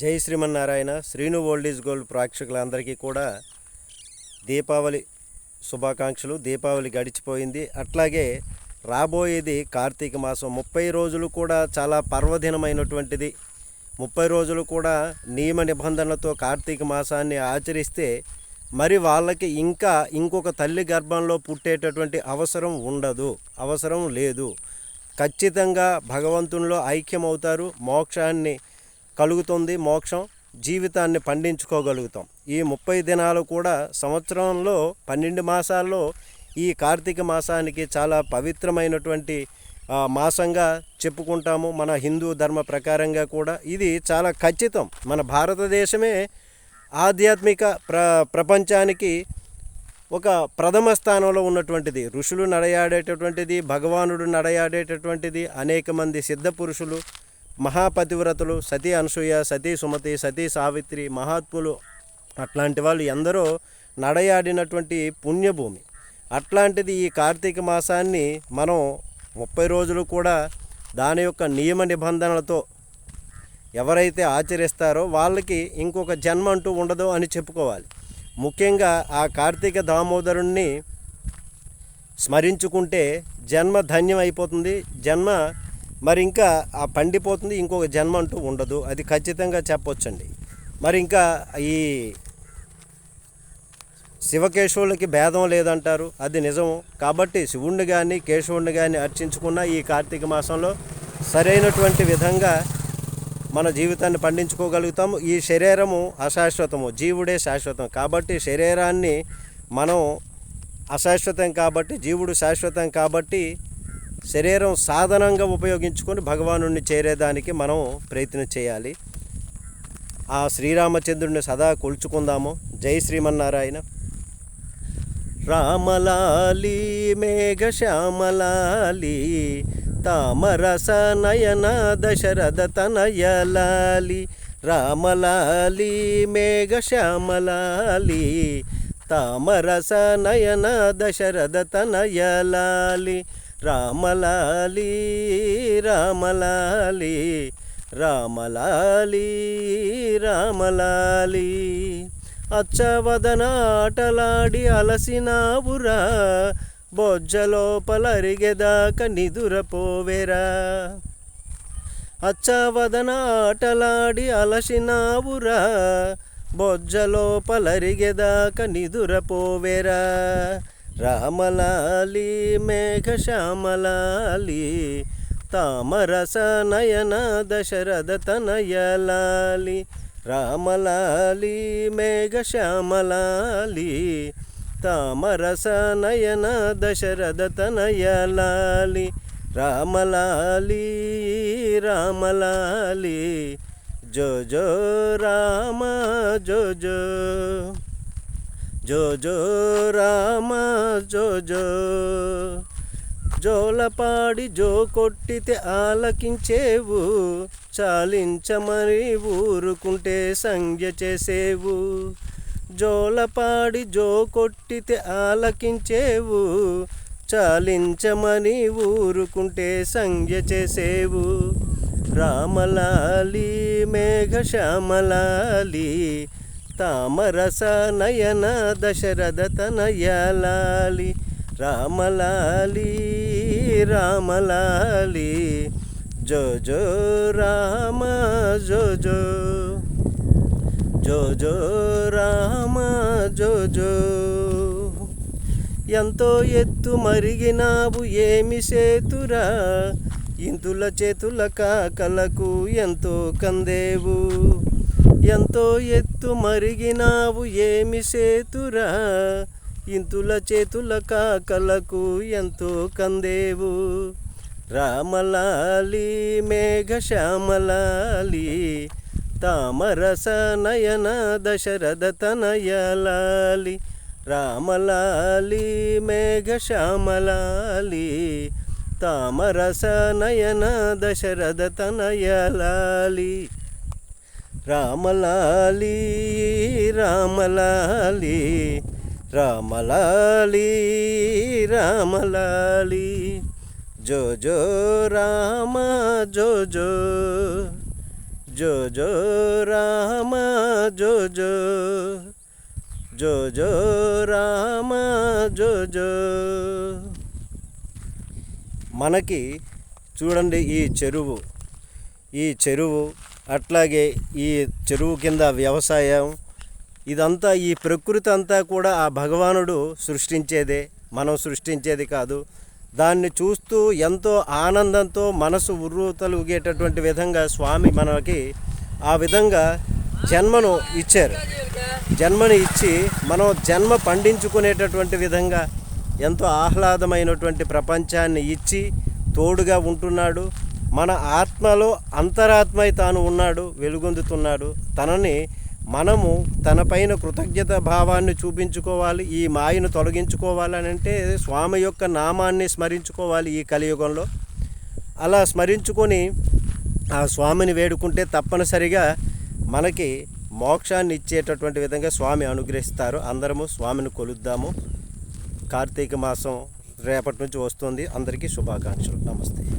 జై Srimannarayana Srinu old is gold ప్రేక్షకులందరికీ కూడా దీపావళి శుభాకాంక్షలు. దీపావళి గడిచిపోయింది. అట్లాగే రాబోయేది కార్తీక మాసం. ముప్పై రోజులు కూడా చాలా పర్వదినమైనటువంటిది. ముప్పై రోజులు కూడా నియమ నిబంధనలతో కార్తీక మాసాన్ని ఆచరిస్తే మరి వాళ్ళకి ఇంకా ఇంకొక తల్లి గర్భంలో పుట్టేటటువంటి అవసరం ఉండదు. అవసరం లేదు. ఖచ్చితంగా భగవంతునిలో ఐక్యమవుతారు. మోక్షాన్ని కలుగుతుంది మోక్షం జీవితాన్ని పండించుకోగలుగుతాం. ఈ ముప్పై దినాలు కూడా సంవత్సరంలో పన్నెండు మాసాల్లో ఈ కార్తీక మాసానికి చాలా పవిత్రమైనటువంటి మాసంగా చెప్పుకుంటాము మన హిందూ ధర్మ ప్రకారంగా కూడా. ఇది చాలా ఖచ్చితం. మన భారతదేశమే ఆధ్యాత్మిక ప్ర ప్రపంచానికి ఒక ప్రథమ స్థానంలో ఉన్నటువంటిది. ఋషులు నడయాడేటటువంటిది భగవానుడు నడయాడేటటువంటిది అనేక మంది సిద్ధ పురుషులు మహాపతివ్రతలు సతీ అనసూయ సతీ సుమతి సతీ సావిత్రి మహాత్ములు అట్లాంటి వాళ్ళు ఎందరో నడయాడినటువంటి పుణ్యభూమి. అట్లాంటిది ఈ కార్తీక మాసాన్ని మనం ముప్పై రోజులు కూడా దాని యొక్క నియమ నిబంధనలతో ఎవరైతే ఆచరిస్తారో వాళ్ళకి ఇంకొక జన్మ అంటూ ఉండదు అని చెప్పుకోవాలి. ముఖ్యంగా ఆ కార్తీక దామోదరుణ్ణి స్మరించుకుంటే జన్మ ధన్యం అయిపోతుంది. జన్మ మరి ఇంకా ఆ పండిపోతుంది ఇంకొక జన్మ అంటూ ఉండదు. అది ఖచ్చితంగా చెప్పొచ్చండి. మరి ఇంకా ఈ శివకేశవులకి భేదం లేదంటారు అది నిజము కాబట్టి శివుణ్ణి కానీ కేశవుణ్ణి కానీ అర్చించుకున్న ఈ కార్తీక మాసంలో సరైనటువంటి విధంగా మన జీవితాన్ని పండించుకోగలుగుతాము ఈ శరీరము అశాశ్వతము జీవుడే శాశ్వతం. కాబట్టి శరీరాన్ని మనం అశాశ్వతం కాబట్టి జీవుడు శాశ్వతం కాబట్టి శరీరం సాధనంగా ఉపయోగించుకొని భగవాను చేరేదానికి మనం ప్రయత్నం చేయాలి. ఆ శ్రీరామచంద్రుడిని సదా కొలుచుకుందాము. జై శ్రీమన్నారాయణ. రామలాలి మేఘశ్యామలాలి తామరస నయన దశరథ తనయలాలి రామలాలి మేఘశ్యామలాలి తామరస నయన దశరథ తనయలాలి రామలాలి రామలాలి రామలాలి రామలాలి. అచ్చవదనాటలాడి అలసినావురా బొజ్జలోపలరిగెదాక నిదురపోవెరా. అచ్చవదనాటలాడి అలసినావురా బొజ్జలోపలరిగెదాక నిదురపోవేరా. రామలాలి మేఘశ్యామలాలి తామరస నయన దశరథ తనయలాలి. రామలాలి మేఘశ్యామలాలి తామరస నయన దశరథ తనయలాలి. రామలాలి రామలాలి జో జో రామ జో జో. జో జో రామ జో జో. జోలపాడి జో కొట్టితే ఆలకించేవు చాలించమని ఊరుకుంటే సంజ్ఞ చేసేవు. జోలపాడి జో కొట్టితే ఆలకించేవు చాలించమని ఊరుకుంటే సంజ్ఞ చేసేవు. రామలాలి మేఘశ్యామలాలి తామరస నయన దశరథ తనయలాలి రామలాలి రామలాలి. జో జో రామ జో జో జో జో రామ జో జో. ఎంతో ఎత్తు మరిగినావు ఏమి సేతురా ఇంతుల చేతుల కాకలకు ఎంతో కందేవు. ఎంతో ఎత్తు మరిగినావు ఏమి సేతురా ఇంతుల చేతుల కాకలకు ఎంతో కందేవు. రామలాలి మేఘశ్యామలాలి తామరస నయన దశరథ తనయలాలి. రామలాలి మేఘశ్యామలాలి తామరస నయన దశరథ తనయలాలి. రామలాలి రామలాలి రామలాలి రామలాలి. జో జో రామ జో జో జో జో రామ జో జో జో జో రామ జో జో. మనకి చూడండి ఈ చెరువు ఈ చెరువు అట్లాగే ఈ చెరువు కింద వ్యవసాయం ఇదంతా ఈ ప్రకృతి అంతా కూడా ఆ భగవానుడు సృష్టించేదే మనం సృష్టించేది కాదు. దాన్ని చూస్తూ ఎంతో ఆనందంతో మనసు ఉర్రూతలుగేటటువంటి విధంగా స్వామి మనకి ఆ విధంగా జన్మను ఇచ్చారు. జన్మను ఇచ్చి మనం జన్మ పండించుకునేటటువంటి విధంగా ఎంతో ఆహ్లాదమైనటువంటి ప్రపంచాన్ని ఇచ్చి తోడుగా ఉంటున్నాడు. మన ఆత్మలో అంతరాత్మై తాను ఉన్నాడు వెలుగొందుతున్నాడు. తనని మనము తనపైన కృతజ్ఞత భావాన్ని చూపించుకోవాలి ఈ మాయను తొలగించుకోవాలి అని అంటే స్వామి యొక్క నామాన్ని స్మరించుకోవాలి ఈ కలియుగంలో. అలా స్మరించుకొని ఆ స్వామిని వేడుకుంటే తప్పనిసరిగా మనకి మోక్షాన్ని ఇచ్చేటటువంటి విధంగా స్వామి అనుగ్రహిస్తారు. అందరము స్వామిని కొలుద్దాము. కార్తీక మాసం రేపటి నుంచి వస్తుంది. అందరికీ శుభాకాంక్షలు. నమస్తే.